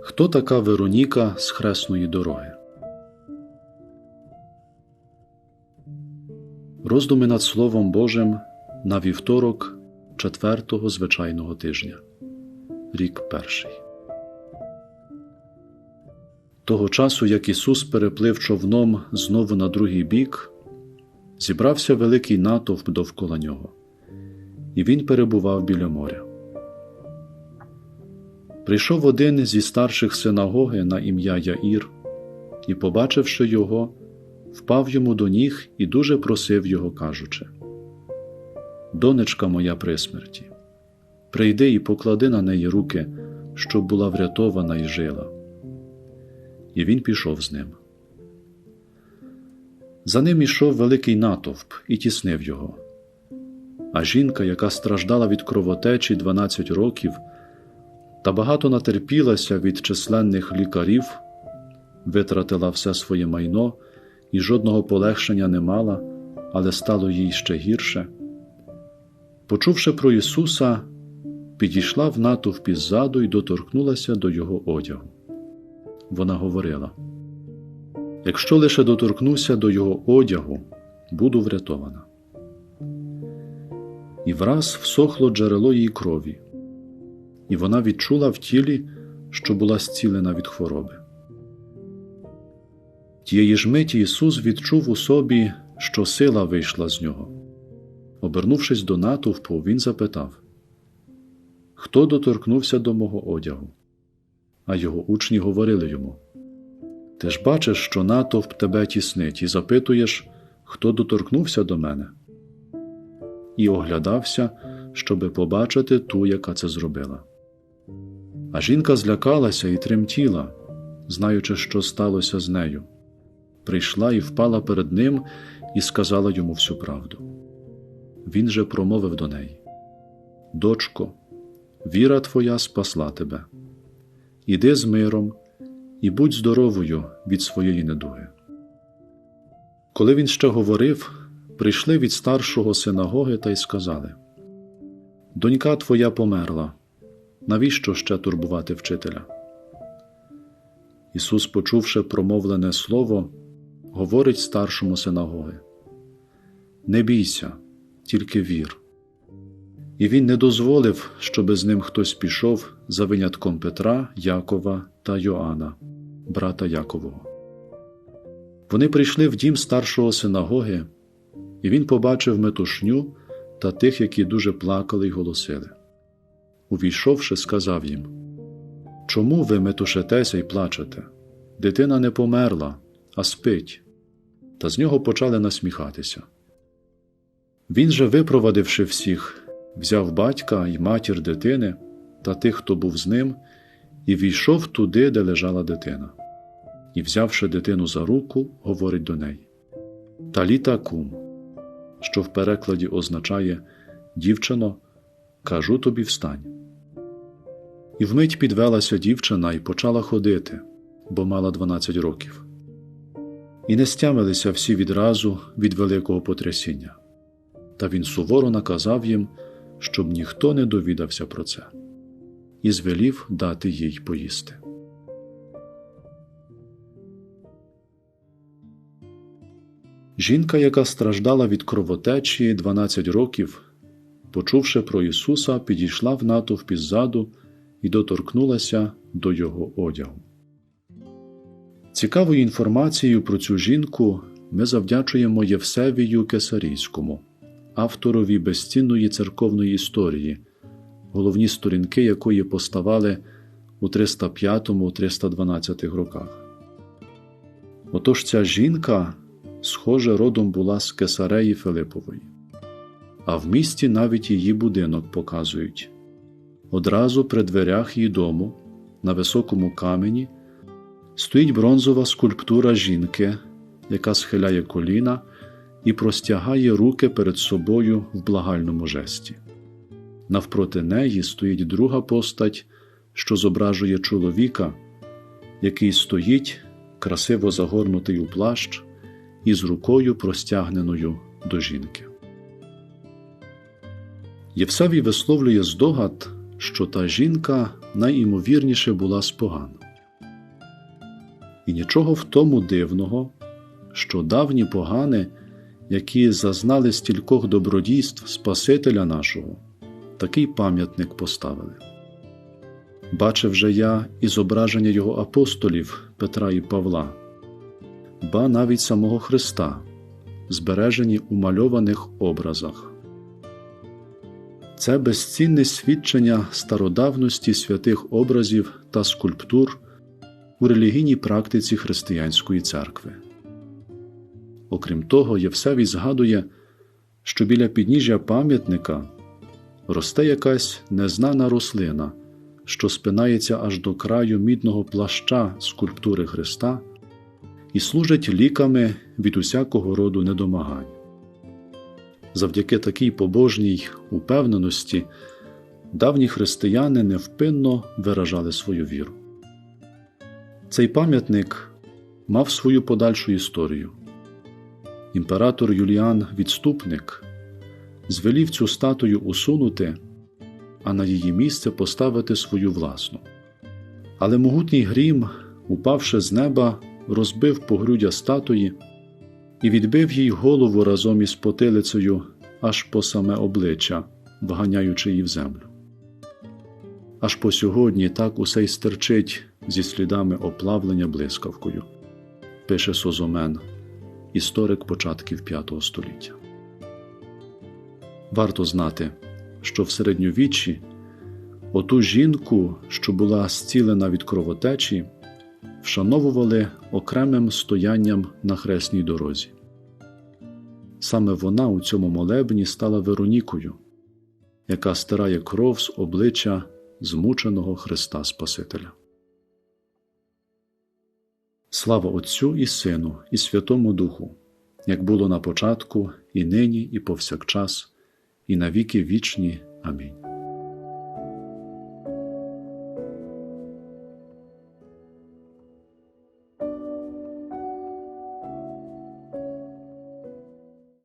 Хто така Вероніка з хресної дороги? Роздуми над Словом Божим на вівторок четвертого звичайного тижня. Рік перший. Того часу, як Ісус переплив човном знову на другий бік, зібрався великий натовп довкола нього, і він перебував біля моря. Прийшов один зі старших синагоги на ім'я Яїр, і, побачивши його, впав йому до ніг і дуже просив його, кажучи: Донечка моя при смерті, прийди і поклади на неї руки, щоб була врятована і жила. І він пішов з ним. За ним ішов великий натовп і тіснив його. А жінка, яка страждала від кровотечі 12 років, та багато натерпілася від численних лікарів, витратила все своє майно і жодного полегшення не мала, але стало їй ще гірше. Почувши про Ісуса, підійшла в натовпі ззаду і доторкнулася до Його одягу. Вона говорила: Якщо лише доторкнуся до Його одягу, буду врятована. І враз всохло джерело її крові і вона відчула в тілі, що була зцілена від хвороби. Тієї ж миті Ісус відчув у собі, що сила вийшла з нього. Обернувшись до натовпу, Він запитав Хто доторкнувся до мого одягу? А його учні говорили йому Ти ж бачиш, що натовп тебе тіснить, і запитуєш, хто доторкнувся до мене? І оглядався, щоби побачити ту, яка це зробила. А жінка злякалася і тремтіла, знаючи, що сталося з нею. Прийшла і впала перед ним і сказала йому всю правду. Він же промовив до неї: Дочко, віра твоя спасла тебе. Іди з миром і будь здоровою від своєї недуги. Коли він ще говорив, прийшли від старшого синагоги та й сказали: Донька твоя померла навіщо ще турбувати вчителя? Ісус, почувши промовлене слово, говорить старшому синагоги: Не бійся, тільки вір. І він не дозволив, щоби з ним хтось пішов за винятком Петра, Якова та Йоанна, брата Якового. Вони прийшли в дім старшого синагоги, і він побачив метушню та тих, які дуже плакали й голосили увійшовши, сказав їм Чому ви метушетеся і плачете? Дитина не померла, а спить. Та з нього почали насміхатися. Він же, випровадивши всіх, взяв батька і матір дитини та тих, хто був з ним, і війшов туди, де лежала дитина. І, взявши дитину за руку, говорить до неї Таліта кум, що в перекладі означає Дівчино, кажу тобі встань. І вмить підвелася дівчина і почала ходити, бо мала 12 років. І не стямилися всі відразу від великого потрясіння. Та він суворо наказав їм, щоб ніхто не довідався про це, і звелів дати їй поїсти. Жінка, яка страждала від кровотечі 12 років, почувши про Ісуса, підійшла в натовпі ззаду і доторкнулася до його одягу. Цікавою інформацією про цю жінку ми завдячуємо Євсевію Кесарійському, авторові безцінної церковної історії, головні сторінки якої поставали у 305-312 роках. Отож ця жінка, схоже, родом була з Кесареї Филипової, а в місті навіть її будинок показують. Одразу при дверях її дому, на високому камені, стоїть бронзова скульптура жінки, яка схиляє коліна і простягає руки перед собою в благальному жесті. Навпроти неї стоїть друга постать, що зображує чоловіка, який стоїть, красиво загорнутий у плащ, із рукою простягненою до жінки. Євсавій висловлює здогад що та жінка найімовірніше була з поган. І нічого в тому дивного, що давні погани, які зазнали стількох добродійств Спасителя нашого, такий пам'ятник поставили. Бачив же я і зображення його апостолів Петра і Павла, ба навіть самого Христа, збережені у мальованих образах. Це безцінне свідчення стародавності святих образів та скульптур у релігійній практиці християнської церкви. Окрім того, Євсевій згадує, що біля підніжжя пам'ятника росте якась незнана рослина, що спинається аж до краю мідного плаща скульптури Христа і служить ліками від усякого роду недомагань. Завдяки такій побожній упевненості давні християни невпинно виражали свою віру. Цей пам'ятник мав свою подальшу історію. Імператор Юліан Відступник звелів цю статую усунути, а на її місце поставити свою власну. Але могутній грім, упавши з неба, розбив погруддя статуї і відбив їй голову разом із потилицею аж по саме обличчя, вганяючи її в землю. Аж по сьогодні так усе й стерчить зі слідами оплавлення блискавкою, пише Созомен, історик початків V століття. Варто знати, що в середньовіччі оту жінку, що була зцілена від кровотечі, вшановували окремим стоянням на хресній дорозі. Саме вона у цьому молебні стала Веронікою, яка стирає кров з обличчя змученого Христа Спасителя. Слава Отцю і Сину, і Святому Духу, як було на початку, і нині, і повсякчас, і на віки вічні. Амінь.